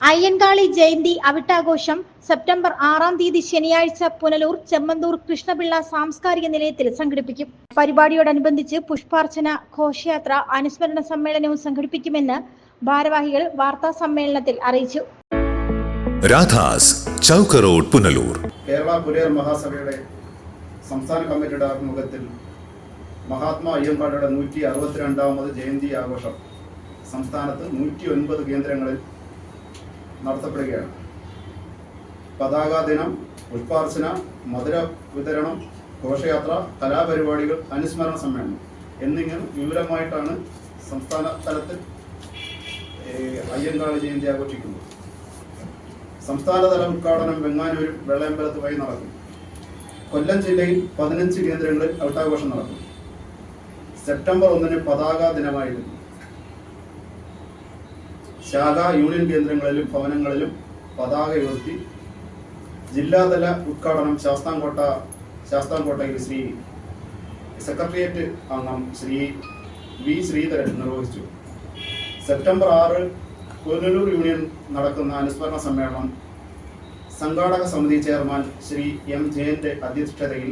Ayyankali Jayanti അവിട്ടാഘോഷം September ആറാം തീയതി ശനിയാഴ്ച പുനലൂർ ചെമ്മന്തൂർ കൃഷ്ണപിള്ള സാംസ്കാരിക നിലയത്തിൽ സംഘടിപ്പിക്കും. പരിപാടിയോടനുബന്ധിച്ച് പുഷ്പാർച്ചന ഘോഷയാത്ര അനുസ്മരണ സമ്മേളനവും സംഘടിപ്പിക്കുമെന്ന് ഭാരവാഹികൾ വാർത്താ സമ്മേളനത്തിൽ അറിയിച്ചു. രാധാസ് ചൗക്ക് റോഡ് പുനലൂർ. കേരള കുരിയർ മഹാസഭയുടെ സംസ്ഥാന കമ്മിറ്റിയുടെ ആഭിമുഖ്യത്തിൽ മഹാത്മാ അയ്യങ്കാളിയുടെ നൂറ്റി അറുപത്തിരണ്ടാമത് ജയന്തി ആഘോഷം സംസ്ഥാനത്ത് നൂറ്റി ഒൻപത് കേന്ദ്രങ്ങളിൽ നടത്തപ്പെടുകയാണ്. പതാക ദിനം പുഷ്പാർച്ചന മധുര വിതരണം ഘോഷയാത്ര കലാപരിപാടികൾ അനുസ്മരണ സമ്മേളനം എന്നിങ്ങനെ വിപുലമായിട്ടാണ് സംസ്ഥാന തലത്തിൽ അയ്യങ്കാളി ജയന്തി ആഘോഷിക്കുന്നത്. സംസ്ഥാനതല ഉദ്ഘാടനം വെങ്ങാനൂരും വെള്ളയമ്പലത്തുമായി നടക്കും. കൊല്ലം ജില്ലയിൽ പതിനഞ്ച് കേന്ദ്രങ്ങളിൽ ഔട്ടാഘോഷം നടക്കും. സെപ്റ്റംബർ ഒന്നിന് പതാക ദിനമായിരുന്നു. ശാഖ യൂണിയൻ കേന്ദ്രങ്ങളിലും ഭവനങ്ങളിലും പതാക ഉയർത്തി ജില്ലാതല ഉദ്ഘാടനം ശാസ്താംകോട്ട ശാസ്താംകോട്ടയിൽ ശ്രീ സെക്രട്ടേറിയറ്റ് അംഗം ശ്രീ വി ശ്രീധരൻ നിർവഹിച്ചു. സെപ്റ്റംബർ ആറ് പുനലൂർ യൂണിയൻ നടക്കുന്ന അനുസ്മരണ സമ്മേളനം സംഘാടക സമിതി ചെയർമാൻ ശ്രീ എം ജയന്റെ അധ്യക്ഷതയിൽ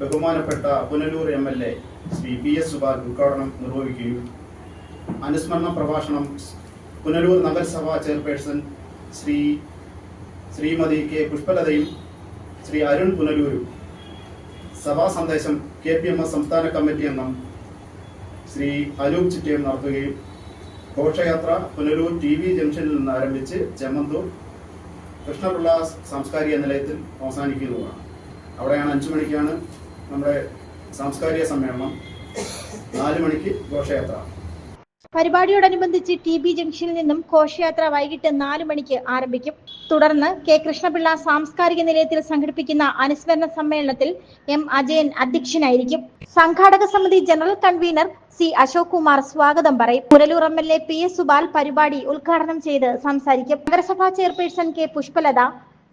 ബഹുമാനപ്പെട്ട Punalur M L A Shri P S Subal ഉദ്ഘാടനം നിർവഹിക്കുകയും അനുസ്മരണ പ്രഭാഷണം പുനലൂർ നഗരസഭാ ചെയർപേഴ്സൺ ശ്രീ ശ്രീമതി കെ പുഷ്പലതയും ശ്രീ അരുൺ പുനലൂരും. സഭാ സന്ദേശം കെ പി എം എസ് സംസ്ഥാന കമ്മിറ്റി അംഗം ശ്രീ അനൂപ് ചിറ്റയും നടത്തുകയും ഘോഷയാത്ര പുനലൂർ ടി വി ജംഗ്ഷനിൽ നിന്ന് ആരംഭിച്ച് ചെമ്മന്തൂർ കൃഷ്ണപിള്ള സാംസ്കാരിക നിലയത്തിൽ അവസാനിക്കുന്നതാണ്. അവിടെയാണ് അഞ്ചു മണിക്കാണ് നമ്മുടെ സാംസ്കാരിക സമ്മേളനം. നാല് മണിക്ക് ഘോഷയാത്ര. പരിപാടിയോടനുബന്ധിച്ച് ടി ബി ജംഗ്ഷനിൽ നിന്നും ഘോഷയാത്ര വൈകിട്ട് നാല് മണിക്ക് ആരംഭിക്കും. തുടർന്ന് കെ കൃഷ്ണപിള്ള സാംസ്കാരിക നിലയത്തിൽ സംഘടിപ്പിക്കുന്ന അനുസ്മരണ സമ്മേളനത്തിൽ എം അജയൻ അധ്യക്ഷനായിരിക്കും. സംഘാടക സമിതി general convener C Ashok Kumar സ്വാഗതം പറയും. Punalur M L A P S Subal പരിപാടി ഉദ്ഘാടനം ചെയ്ത് സംസാരിക്കും. നഗരസഭാ ചെയർപേഴ്സൺ കെ പുഷ്പലത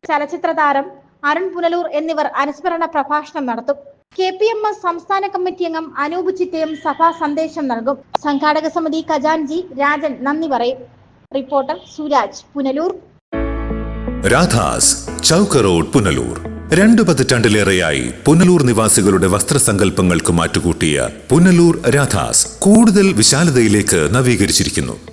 ചലച്ചിത്ര താരം അരുൺ പുനലൂർ എന്നിവർ അനുസ്മരണ പ്രഭാഷണം നടത്തും. കെ പി എം എസ് സംസ്ഥാന കമ്മിറ്റി അംഗം അനൂപ് ചിറ്റയും സഭാ സന്ദേശം നൽകും. സംഘാടക സമിതി ഖജാൻജി രാജൻ നന്ദി പറയും. റിപ്പോർട്ടർ സുരാജ് പുനലൂർ. രാധാസ് ചൗക്ക റോഡ് പുനലൂർ. രണ്ടു പതിറ്റാണ്ടിലേറെയായി പുനലൂർ നിവാസികളുടെ വസ്ത്രസങ്കല്പങ്ങൾക്ക് മാറ്റുകൂട്ടിയ പുനലൂർ രാധാസ് കൂടുതൽ വിശാലതയിലേക്ക് നവീകരിച്ചിരിക്കുന്നു.